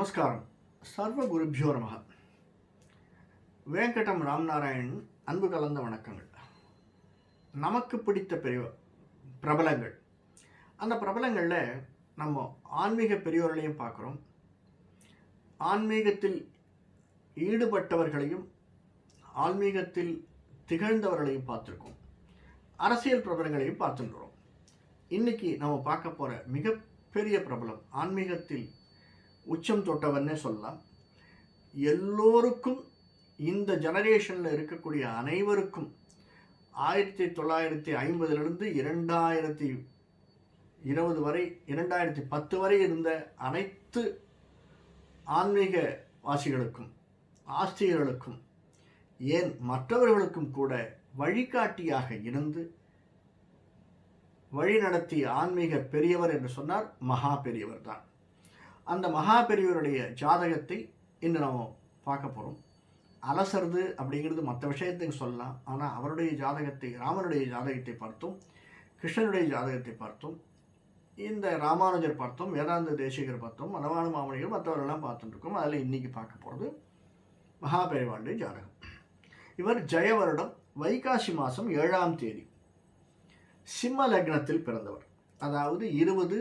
நமஸ்காரம். சர்வ குருபியோ நமக. வேங்கடம் ராம்நாராயண் அன்பு கலந்த வணக்கங்கள். நமக்கு பிடித்த பெரிய பிரபலங்கள். அந்த பிரபலங்களில் நம்ம ஆன்மீக பெரியோர்களையும் பார்க்குறோம். ஆன்மீகத்தில் ஈடுபட்டவர்களையும் ஆன்மீகத்தில் திகழ்ந்தவர்களையும் பார்த்துருக்கோம். அரசியல் பிரபலங்களையும் பார்த்துருக்கிறோம். இன்னைக்கு நம்ம பார்க்க போகிற மிகப்பெரிய பிரபலம் ஆன்மீகத்தில் உச்சம் தொட்டவன்னே சொல்லலாம். எல்லோருக்கும் இந்த ஜெனரேஷனில் இருக்கக்கூடிய அனைவருக்கும் ஆயிரத்தி தொள்ளாயிரத்தி ஐம்பதுலேருந்து இரண்டாயிரத்தி இருபது வரை இரண்டாயிரத்தி பத்து வரை இருந்த அனைத்து ஆன்மீக வாசிகளுக்கும் ஆஸ்திகர்களுக்கும் ஏன் மற்றவர்களுக்கும் கூட வழிகாட்டியாக இருந்து வழிநடத்திய ஆன்மீக பெரியவர் என்று சொன்னார் மகா பெரியவர் தான். அந்த மகா பெரியவருடைய ஜாதகத்தை இன்று நாம் பார்க்க போகிறோம் அலசறது அப்படிங்கிறது மற்ற விஷயத்துக்கு சொல்லலாம். ஆனால் அவருடைய ஜாதகத்தை ராமனுடைய ஜாதகத்தை பார்த்தோம். கிருஷ்ணனுடைய ஜாதகத்தை பார்த்தோம். இந்த ராமானுஜர் பார்த்தோம். வேதாந்த தேசிகர் பார்த்தோம். மனவான மாமனிகள் மற்றவர்கள்லாம் பார்த்துட்டுருக்கோம் அதில் இன்றைக்கி பார்க்க போகிறது மகாபெரிவாளுடைய ஜாதகம். இவர் ஜெய வருடம் வைகாசி மாதம் ஏழாம் தேதி சிம்ம லக்னத்தில் பிறந்தவர். அதாவது இருபது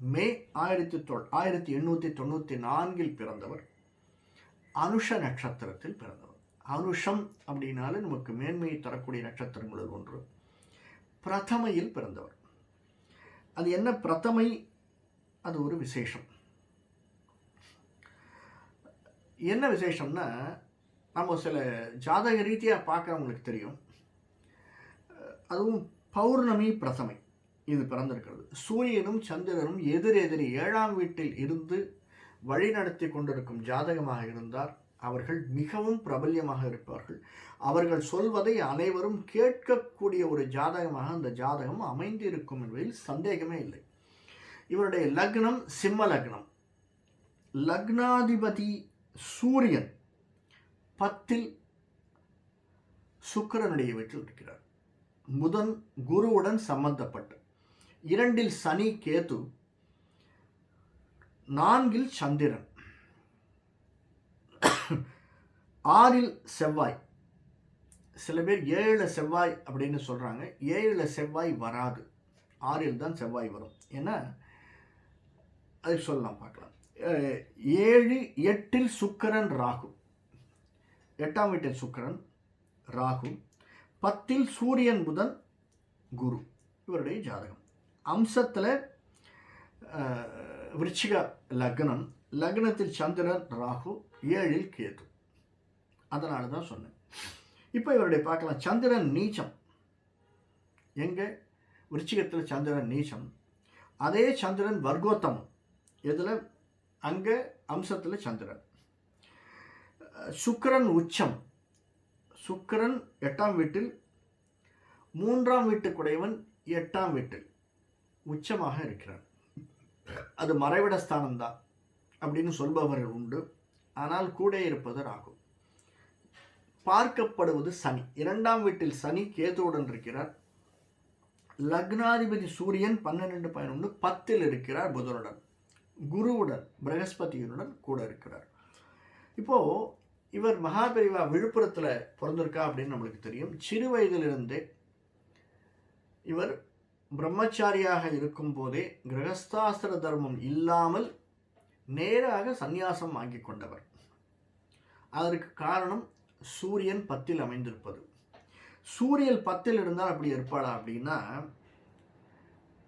மே ஆயிரத்தி தொள் ஆயிரத்தி எண்ணூற்றி தொண்ணூற்றி நான்கில் பிறந்தவர் அனுஷ நட்சத்திரத்தில் பிறந்தவர். அனுஷம் அப்படின்னாலே நமக்கு மேன்மையை தரக்கூடிய நட்சத்திரங்களில் ஒன்று. பிரதமையில் பிறந்தவர். அது என்ன பிரதமை? அது ஒரு விசேஷம். என்ன விசேஷம்னா நம்ம சில ஜாதக ரீதியாக பார்க்குறவங்களுக்கு தெரியும். அதுவும் பௌர்ணமி பிரதமை. இது பிறந்திருக்கிறது. சூரியனும் சந்திரனும் எதிரெதிரி ஏழாம் வீட்டில் இருந்து வழிநடத்தி கொண்டிருக்கும் ஜாதகமாக இருந்தார். அவர்கள் மிகவும் பிரபல்யமாக இருப்பார்கள். அவர்கள் சொல்வதை அனைவரும் கேட்கக்கூடிய ஒரு ஜாதகமாக அந்த ஜாதகம் அமைந்து இருக்கும் என்பதில் சந்தேகமே இல்லை. இவருடைய லக்னம் சிம்ம லக்னம். லக்னாதிபதி சூரியன் பத்தில் சுக்கரனுடைய வீட்டில் இருக்கிறார். புதன் குருவுடன் சம்பந்தப்பட்டு. இரண்டில் சனி கேது நான்கில் சந்திரன் ஆறில் செவ்வாய். சில பேர் ஏழில் செவ்வாய் அப்படின்னு சொல்கிறாங்க ஏழில் செவ்வாய் வராது. ஆறில் தான் செவ்வாய் வரும். ஏன்னா அது சொல்லலாம் பார்க்கலாம். ஏழு எட்டில் சுக்கரன் ராகு. எட்டாம் வீட்டில் சுக்கரன் ராகு. பத்தில் சூரியன் புதன் குரு. இவருடைய ஜாதகம். அம்சத்தில் விருச்சிக லக்னம் லக்னத்தில் சந்திரன் ராகு ஏழில் கேது. அதனால தான் சொன்னேன். இப்போ இவருடைய பார்க்கலாம். சந்திரன் நீச்சம். எங்கே? விருச்சிகத்தில் சந்திரன் நீச்சம். அதே சந்திரன் வர்க்கோத்தமம் இதில் அங்கே அம்சத்தில் சந்திரன். சுக்கரன் சுக்கிரன் உச்சம். சுக்கிரன் எட்டாம் வீட்டில் மூன்றாம் வீட்டுக்குடையவன் எட்டாம் வீட்டில். உச்சமாக இருக்கிறார். அது மறைவிட ஸ்தானம்தான் அப்படின்னு சொல்பவர்கள் உண்டு. ஆனால் கூட இருப்பது ராகு பார்க்கப்படுவது சனி. இரண்டாம் வீட்டில் சனி கேதுவுடன் இருக்கிறார். லக்னாதிபதி சூரியன் பன்னிரெண்டு பதினொன்று பத்தில் இருக்கிறார் புதனுடன். குருவுடன் பிரகஸ்பதியுடன் கூட இருக்கிறார். இப்போது இவர் மகாபெரிவா விழுப்புரத்தில் பிறந்திருக்கா அப்படின்னு நம்மளுக்கு தெரியும். சிறு வயதிலிருந்தே இவர் பிரம்மச்சாரியாக இருக்கும் போதே கிரகஸ்தாஸ்திர தர்மம் இல்லாமல் நேராக சந்நியாசம் வாங்கி கொண்டவர். அதற்கு காரணம் சூரியன் பத்தில் அமைந்திருப்பது. சூரியன் பத்தில் இருந்தால் அப்படி இருப்பாளா அப்படின்னா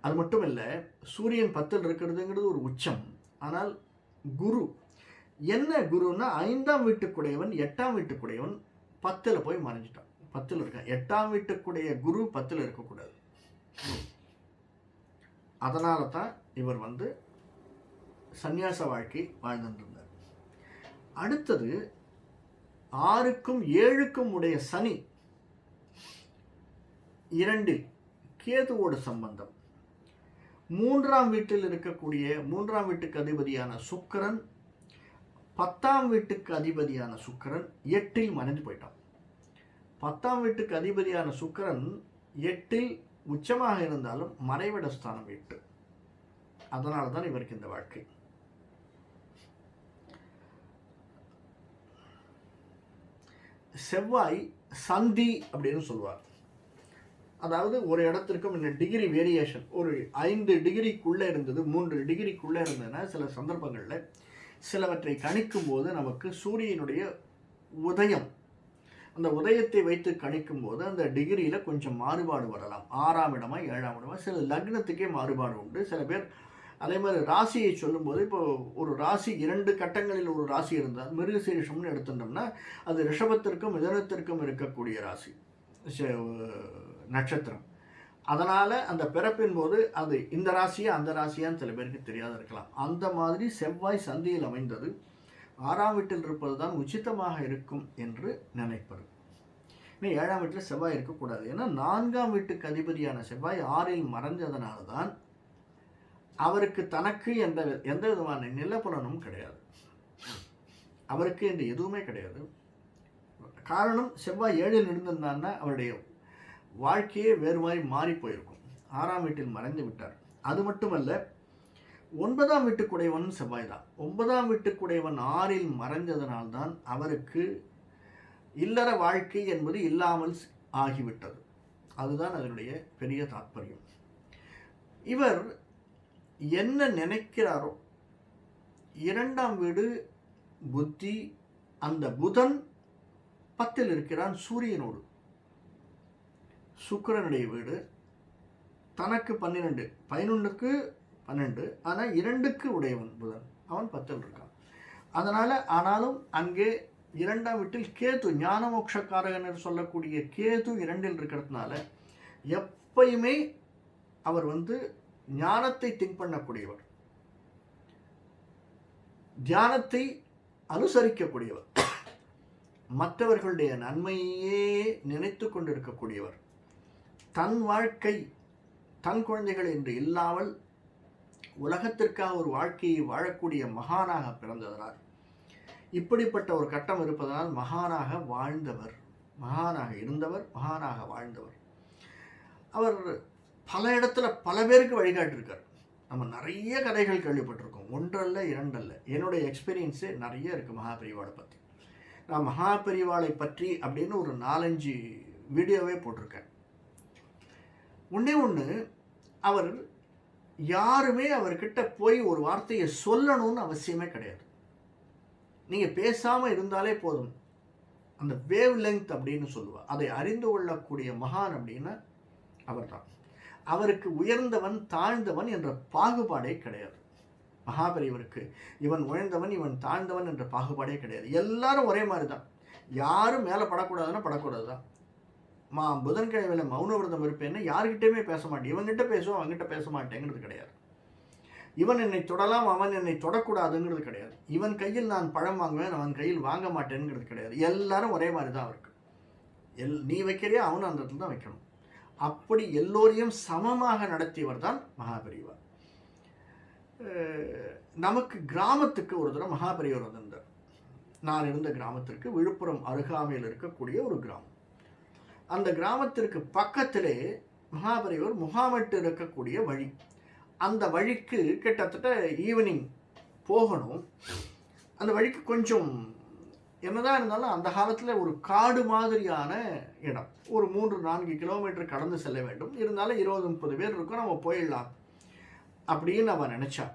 அது மட்டும் இல்லை சூரியன் பத்தில் இருக்கிறதுங்கிறது ஒரு உச்சம். ஆனால் குரு என்ன குருன்னா ஐந்தாம் வீட்டுக்குடையவன் எட்டாம் வீட்டுக்குடையவன் பத்தில் போய் மறைஞ்சிட்டான். பத்தில் இருக்கான். எட்டாம் வீட்டுக்குடைய குரு பத்தில் இருக்கக்கூடாது. அதனால தான் இவர் வந்து சந்நியாச வாழ்க்கை வாழ்ந்துருந்தார் அடுத்தது ஆறுக்கும் ஏழுக்கும் உடைய சனி இரண்டில் கேதுவோட சம்பந்தம். மூன்றாம் வீட்டில் இருக்கக்கூடிய மூன்றாம் வீட்டுக்கு அதிபதியான சுக்கிரன் பத்தாம் வீட்டுக்கு அதிபதியான சுக்கிரன் எட்டில் மறைந்து போயிட்டான். பத்தாம் வீட்டுக்கு அதிபதியான சுக்கிரன் எட்டில் உச்சமாக இருந்தாலும் மறைவிட ஸ்தானம் எட்டு அதனால தான் இவருக்கு இந்த வாழ்க்கை. செவ்வாய் சந்தி அப்படின்னு சொல்லுவார் அதாவது ஒரு இடத்திற்கும் இந்த டிகிரி வேரியேஷன் ஒரு ஐந்து டிகிரிக்குள்ளே இருந்தது மூன்று டிகிரிக்குள்ளே இருந்ததுன்னா சில சந்தர்ப்பங்களில் சிலவற்றை கணிக்கும் போது நமக்கு சூரியனுடைய உதயம் அந்த உதயத்தை வைத்து கணிக்கும் போது அந்த டிகிரியில் கொஞ்சம் மாறுபாடு வரலாம். ஆறாம் இடமா ஏழாம் இடமா சில லக்னத்துக்கே மாறுபாடு உண்டு. சில பேர் அதே மாதிரி ராசியை சொல்லும்போது இப்போ ஒரு ராசி இரண்டு கட்டங்களில் ஒரு ராசி இருந்தால் மிருகசீரிஷம்னு எடுத்துட்டோம்னா அது ரிஷபத்திற்கும் மிதனத்திற்கும் இருக்கக்கூடிய ராசி. நட்சத்திரம். அதனால் அந்த பிறப்பின் போது அது இந்த ராசியா அந்த ராசியான்னு சில பேருக்கு தெரியாத இருக்கலாம். அந்த மாதிரி செவ்வாய் சந்தியில் அமைந்தது. ஆறாம் வீட்டில் இருப்பது தான் உச்சிதமாக இருக்கும் என்று நினைப்பது. இன்னும் ஏழாம் வீட்டில் செவ்வாய் இருக்கக்கூடாது. ஏன்னா நான்காம் வீட்டுக்கு அதிபதியான செவ்வாய் ஆறில் மறைஞ்சதுனால தான் அவருக்கு தனக்கு எந்த எந்த விதமான நிலப்புலனும் கிடையாது. அவருக்கு என்று எதுவுமே கிடையாது. காரணம் செவ்வாய் ஏழில் இருந்திருந்தான்னா அவருடைய வாழ்க்கையே வேறு மாதிரி மாறி போயிருக்கும். ஆறாம் வீட்டில் மறைந்து விட்டார். அது மட்டுமல்ல ஒன்பதாம் வீட்டுக்குடையவன் செவ்வாய் தான் ஒன்பதாம் வீட்டுக்குடையவன் ஆறில் மறைஞ்சதனால்தான் அவருக்கு இல்லற வாழ்க்கை என்பது இல்லாமல் ஆகிவிட்டது. அதுதான் அதனுடைய பெரிய தாற்பயம். இவர் என்ன நினைக்கிறாரோ இரண்டாம் வீடு புத்தி அந்த புதன் பத்தில் இருக்கிறான் சூரியனோடு. சுக்கரனுடைய வீடு தனக்கு பன்னிரெண்டு பதினொன்றுக்கு பன்னெண்டு. ஆனால் இரண்டுக்கு உடையவன் புதன். அவன் பத்தில் இருக்கான். அதனால் ஆனாலும் அங்கே இரண்டாம் வீட்டில் கேது ஞானமோட்சக்காரகன் என்று சொல்லக்கூடிய கேது இரண்டில் இருக்கிறதுனால எப்பயுமே அவர் வந்து ஞானத்தை திங்க் பண்ணக்கூடியவர். தியானத்தை அனுசரிக்கக்கூடியவர். மற்றவர்களுடைய நன்மையே நினைத்து கொண்டிருக்கக்கூடியவர். தன் வாழ்க்கை தன் குழந்தைகள் என்று இல்லாமல் உலகத்திற்காக ஒரு வாழ்க்கையை வாழக்கூடிய மகானாக பிறந்ததனால் இப்படிப்பட்ட ஒரு கட்டம் இருப்பதனால் மகானாக வாழ்ந்தவர் மகானாக இருந்தவர் மகானாக வாழ்ந்தவர். அவர் பல இடத்துல பல பேருக்கு வழிகாட்டியிருக்கார். நம்ம நிறைய கதைகள் கேள்விப்பட்டிருக்கோம். ஒன்றல்ல இரண்டல்ல. என்னுடைய எக்ஸ்பீரியன்ஸே நிறைய இருக்குது மகாபெரிவாளை பற்றி நான் மகாபெரிவாளை பற்றி அப்படின்னு ஒரு நாலஞ்சு வீடியோவே போட்டிருக்கேன். ஒன்றே ஒன்று அவர் யாருமே அவர்கிட்ட போய் ஒரு வார்த்தையை சொல்லணும்னு அவசியமே கிடையாது. நீங்கள் பேசாமல் இருந்தாலே போதும். அந்த வேவ் லெங்த் அப்படின்னு சொல்லுவாள் அதை அறிந்து கொள்ளக்கூடிய மகான் அப்படின்னா அவர்தான். அவருக்கு உயர்ந்தவன் தாழ்ந்தவன் என்ற பாகுபாடே கிடையாது. மகாபெரியவருக்கு இவன் உயர்ந்தவன் இவன் தாழ்ந்தவன் என்ற பாகுபாடே கிடையாது. எல்லாரும் ஒரே மாதிரி தான் யாரும் மேலே படக்கூடாதுன்னா படக்கூடாது தான் மா புதன்கிழமையில் மௌன விரதம் இருப்பேன்னு யார்கிட்டயுமே பேச மாட்டேன். இவன்கிட்ட பேசுவோம் அவங்ககிட்ட பேச மாட்டேங்கிறது கிடையாது. இவன் என்னை தொடலாம் அவன் என்னை தொடக்கூடாதுங்கிறது கிடையாது. இவன் கையில் நான் பழம் வாங்குவேன் அவன் கையில் வாங்க மாட்டேங்கிறது கிடையாது. எல்லாரும் ஒரே மாதிரி தான் இருக்கு. எல் நீ வைக்கிறியா அவனும் அந்த இடத்துல தான் வைக்கணும். அப்படி எல்லோரையும் சமமாக நடத்தியவர் தான் மகாபெரியவர் நமக்கு கிராமத்துக்கு ஒரு தடவை மகாபெரியவர் வந்திருந்தார். நான் இருந்த கிராமத்திற்கு விழுப்புரம் அருகாமையில் இருக்கக்கூடிய ஒரு கிராமம். அந்த கிராமத்திற்கு பக்கத்திலே மகாபெரியவர் முகாமிட்டு இருக்கக்கூடிய வழி. அந்த வழிக்கு கிட்டத்தட்ட ஈவினிங் போகணும். அந்த வழிக்கு கொஞ்சம் என்னதான் இருந்தாலும் அந்த காலத்தில் ஒரு காடு மாதிரியான இடம். ஒரு மூன்று நான்கு கிலோமீட்டர் கடந்து செல்ல வேண்டும். இருந்தாலும் இருபது முப்பது பேர் இருக்கும் நம்ம போயிடலாம் அப்படின்னு அவன் நினச்சா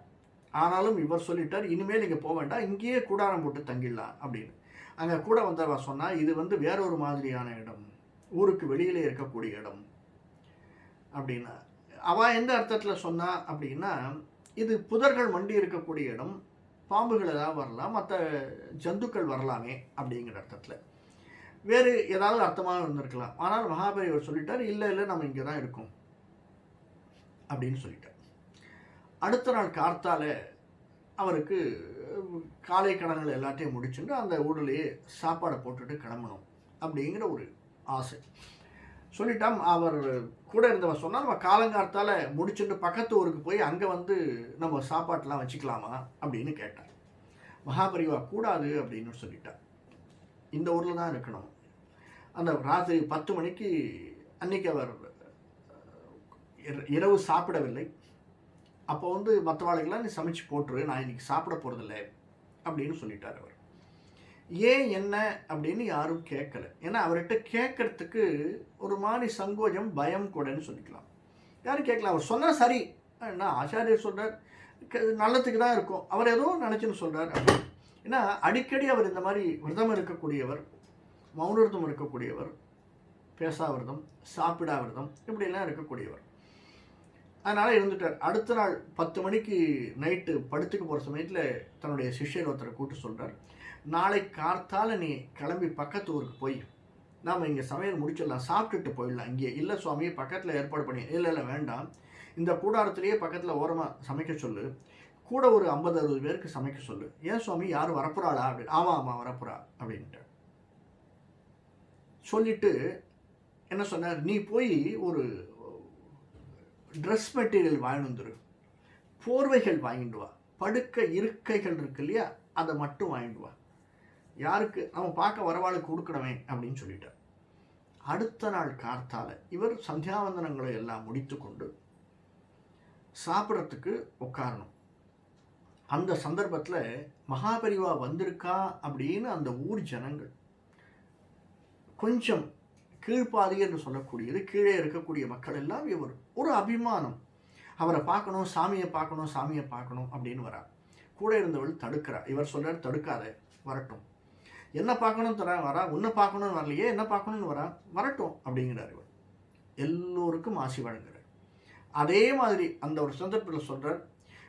ஆனாலும் இவர் சொல்லிட்டார் இனிமேல் இங்கே போக வேண்டாம் இங்கேயே கூடாரம் போட்டு தங்கிடலாம் அப்படின்னு. அங்கே கூட வந்தவன் சொன்னால் இது வந்து வேற ஒரு மாதிரியான இடம். ஊருக்கு வெளியிலே இருக்கக்கூடிய இடம் அப்படின்னா அவன் எந்த அர்த்தத்தில் சொன்னா அப்படின்னா இது புதர்கள் மண்டி இருக்கக்கூடிய இடம் பாம்புகள் ஏதாவது வரலாம் மற்ற ஜந்துக்கள் வரலாமே அப்படிங்கிற அர்த்தத்தில். வேறு ஏதாவது அர்த்தமாக இருந்திருக்கலாம். ஆனால் மகாபெரியவர் சொல்லிட்டார் இல்லை இல்லை நம்ம இங்கே தான் இருக்கோம். அப்படின்னு சொல்லிட்டார். அடுத்த நாள் கார்த்தால அவருக்கு காலை கடன்கள் எல்லாத்தையும் முடிச்சுட்டு அந்த ஊரிலேயே சாப்பாடை போட்டுட்டு கிளம்பணும் அப்படிங்கிற ஒரு ஆசை. சொல்லிட்டான் அவர் கூட இருந்தவன் சொன்னால் நம்ம காலங்கார்த்தால முடிச்சுட்டு பக்கத்து ஊருக்கு போய் அங்கே வந்து நம்ம சாப்பாட்டெலாம் வச்சுக்கலாமா அப்படின்னு கேட்டார். மகாபரிவா கூடாது அப்படின்னு சொல்லிட்டார். இந்த ஊரில் தான் இருக்கணும். அந்த ராத்திரி பத்து மணிக்கு அன்னைக்கு அவர் இர- இரவு சாப்பிடவில்லை. அப்போ வந்து மற்றவாளுக்கெல்லாம் நீ சமைச்சு போட்டுரு நான் இன்னைக்கு சாப்பிட போகிறதில்ல அப்படின்னு சொல்லிட்டார் அவர். ஏன் என்ன அப்படின்னு யாரும் கேட்கல. ஏன்னா அவர்கிட்ட கேட்கறதுக்கு ஒரு மாதிரி சங்கோஜம் பயம் கூடன்னு சொல்லிக்கலாம். யாரும் கேட்கலாம் அவர் சொன்னால் சரி. என்ன ஆச்சாரியர் சொல்கிறார் நல்லதுக்கு தான் இருக்கும். அவர் ஏதோ நினச்சின்னு சொல்கிறார் ஏன்னா அடிக்கடி அவர் இந்த மாதிரி விரதம் இருக்கக்கூடியவர் மௌனவிரதம் இருக்கக்கூடியவர் பேசா விரதம் சாப்பிடா விரதம் இப்படிலாம் இருக்கக்கூடியவர். அதனால் இருந்துட்டார். அடுத்த நாள் பத்து மணிக்கு நைட்டு படுத்துக்கு போகிற சமயத்தில் தன்னுடைய சிஷ்யர் ஒருத்தரை கூப்பிட்டு சொல்கிறார் நாளை கார்த்தால நீ கிளம்பி பக்கத்து ஊருக்கு போய் நாம் இங்கே சமையல் முடிச்சிடலாம் சாப்பிட்டுட்டு போயிடலாம் இங்கே. இல்லை சுவாமி பக்கத்தில் ஏற்பாடு பண்ணி இல்லை இல்லை வேண்டாம். இந்த கூடாரத்திலேயே பக்கத்தில் ஓரமாக சமைக்க சொல்லு. கூட ஒரு ஐம்பது அறுபது பேருக்கு சமைக்க சொல்லு. ஏன் சுவாமி யாரும் வரப்புறாளா? அப்படின்னு ஆமாம் ஆமாம் வரப்புறா அப்படின்ட்டு. சொல்லிட்டு என்ன சொன்னார்? நீ போய் ஒரு ட்ரெஸ் மெட்டீரியல் வாங்கிட்டு வந்துரு. போர்வைகள் வாங்கிட்டு வா. படுக்க இருக்கைகள் இருக்கு இல்லையா? அதை மட்டும் வாங்கிட்டு வா. யாருக்கு? அவன் பார்க்க வரவாளுக்கு கொடுக்கணுமே அப்படின்னு சொல்லிட்டார். அடுத்த நாள் கார்த்தால இவர் சந்தியாவந்தனங்களை எல்லாம் முடித்து கொண்டு சாப்பிட்றதுக்கு உட்காரணும். அந்த சந்தர்ப்பத்தில் மகாபரிவா வந்திருக்கா அப்படின்னு அந்த ஊர் ஜனங்கள் கொஞ்சம் கீழ்ப்பாதி என்று சொல்லக்கூடியது கீழே இருக்கக்கூடிய மக்கள் எல்லாம் இவர். ஒரு அபிமானம். அவரை பார்க்கணும் சாமியை பார்க்கணும் சாமியை பார்க்கணும் அப்படின்னு வரா கூட இருந்தவள் தடுக்கிறா இவர் சொல்கிறார் தடுக்காத வரட்டும். என்ன பார்க்கணும்னு தரா வரா? உன்னை பார்க்கணும்னு வரலையே என்ன பார்க்கணும்னு வரா? வரட்டும் அப்படிங்கிறார் இவர். எல்லோருக்கும் ஆசி வழங்குறார். அதே மாதிரி அந்த ஒரு சந்தர்ப்பத்தில் சொல்கிறார்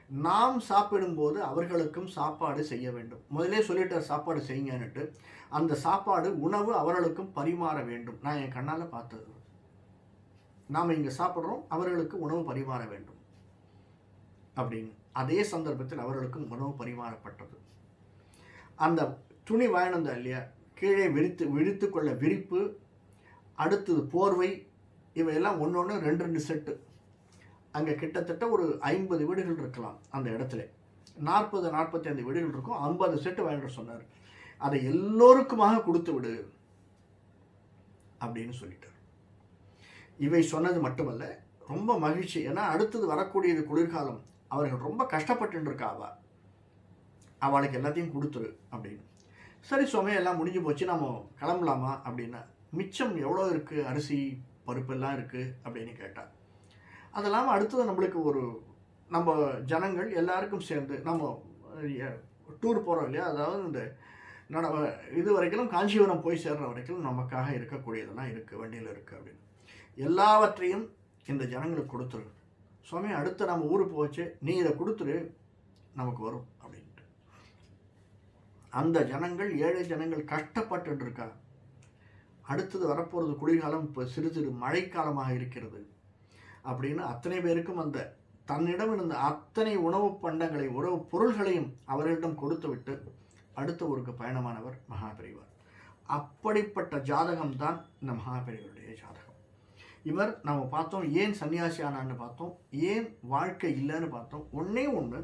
நாம் சாப்பிடும்போது அவர்களுக்கும் சாப்பாடு செய்ய வேண்டும். முதலே சொல்லிட்டார் சாப்பாடு செய்யுங்கன்னுட்டு. அந்த சாப்பாடு உணவு அவர்களுக்கும் பரிமாற வேண்டும். நான் என் கண்ணால் பார்த்தது. நாம் இங்கே சாப்பிட்றோம் அவர்களுக்கு உணவு பரிமாற வேண்டும். அப்படின்னு. அதே சந்தர்ப்பத்தில் அவர்களுக்கும் உணவு பரிமாறப்பட்டது. அந்த துணி வாங்கினோம் இல்லையா? கீழே விரித்து விழித்து கொள்ள விரிப்பு அடுத்தது போர்வை இவையெல்லாம் ஒன்று ஒன்று ரெண்டு ரெண்டு செட்டு அங்கே கிட்டத்தட்ட ஒரு ஐம்பது வீடுகள் இருக்கலாம் அந்த இடத்துல. நாற்பது நாற்பத்தி ஐந்து வீடுகள் இருக்கும். ஐம்பது செட்டு வாங்கிட்டு சொன்னார். அதை எல்லோருக்குமாக கொடுத்து விடு அப்படின்னு சொல்லிட்டார். இவை சொன்னது மட்டுமல்ல ரொம்ப மகிழ்ச்சி. ஏன்னா அடுத்தது வரக்கூடியது குளிர்காலம். அவர்கள் ரொம்ப கஷ்டப்பட்டு இருக்காவா அவளுக்கு எல்லாத்தையும் கொடுத்துரு அப்படின்னு. சரி சுவாமி எல்லாம் முடிஞ்சு போச்சு நம்ம கிளம்பலாமா அப்படின்னா மிச்சம் எவ்வளோ இருக்குது அரிசி பருப்பெல்லாம் இருக்குது அப்படின்னு கேட்டால் அது இல்லாமல் அடுத்தது நம்மளுக்கு ஒரு நம்ம ஜனங்கள் எல்லாருக்கும் சேர்ந்து நம்ம டூர் போகிறோம் இல்லையா? அதாவது இந்த நட இது வரைக்கும் காஞ்சிபுரம் போய் சேர்ற வரைக்கும் நமக்காக இருக்கக்கூடியதெல்லாம் இருக்குது வண்டியில் இருக்குது அப்படின்னு. எல்லாவற்றையும் இந்த ஜனங்களுக்கு கொடுத்துரு. சுவாமி அடுத்து நம்ம ஊருக்கு போச்சு நீ இதை கொடுத்துரு நமக்கு வரும் அப்படின்னு. அந்த ஜனங்கள் ஏழை ஜனங்கள் கஷ்டப்பட்டு இருக்கா அடுத்தது வரப்போகிறது குளிர்காலம் இப்போ சிறு சிறு மழைக்காலமாக இருக்கிறது. அப்படின்னு அத்தனை பேருக்கும் அந்த தன்னிடம் இருந்த அத்தனை உணவு பண்டங்களை உணவு பொருள்களையும் அவர்களிடம் கொடுத்து விட்டு அடுத்த ஊருக்கு பயணமானவர் மகாபெரிவர். அப்படிப்பட்ட ஜாதகம் தான் இந்த மகாபெரிவருடைய ஜாதகம். இவர் நம்ம பார்த்தோம் ஏன் சன்னியாசி ஆனான்னு பார்த்தோம் ஏன் வாழ்க்கை இல்லைன்னு பார்த்தோம் ஒன்றே ஒன்று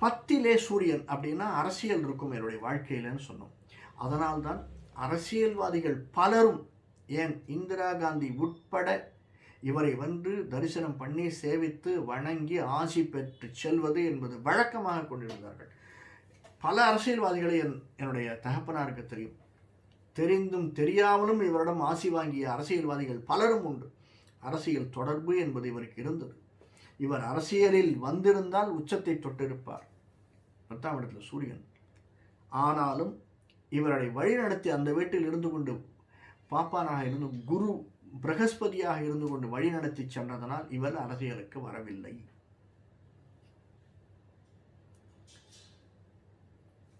பத்திலே சூரியன் அப்படின்னா அரசியல் இருக்கும் என்னுடைய வாழ்க்கையிலன்னு சொன்னோம். அதனால்தான் அரசியல்வாதிகள் பலரும் ஏன் இந்திரா காந்தி உட்பட இவரை வந்து தரிசனம் பண்ணி சேவித்து வணங்கி ஆசி பெற்று செல்வது என்பது வழக்கமாக கொண்டிருந்தார்கள். பல அரசியல்வாதிகளை என் என்னுடைய தகப்பனாருக்கு தெரியும். தெரிந்தும் தெரியாமலும் இவரிடம் ஆசி வாங்கிய அரசியல்வாதிகள் பலரும் உண்டு. அரசியல் தொடர்பு என்பது இவருக்கு இருந்தது. இவர் அரசியலில் வந்திருந்தால் உச்சத்தை தொட்டிருப்பார். பத்தாம் இடத்துல சூரியன். ஆனாலும் இவரை வழிநடத்தி அந்த வீட்டில் இருந்து கொண்டு பாப்பானாக இருந்து குரு பிரகஸ்பதியாக இருந்து கொண்டு வழிநடத்தி சென்றதனால் இவர் அரசியலுக்கு வரவில்லை.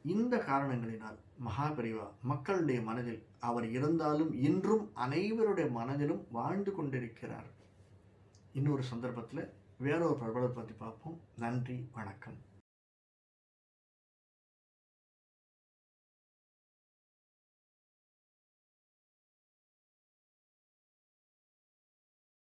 இந்த காரணங்களினால் மகாபரிவா மக்களுடைய மனதில் அவர் இருந்தாலும் இன்றும் அனைவருடைய மனதிலும் வாழ்ந்து கொண்டிருக்கிறார். இன்னொரு சந்தர்ப்பத்தில் வேறொரு பிரபலத்தை பற்றி பார்ப்போம். நன்றி வணக்கம்.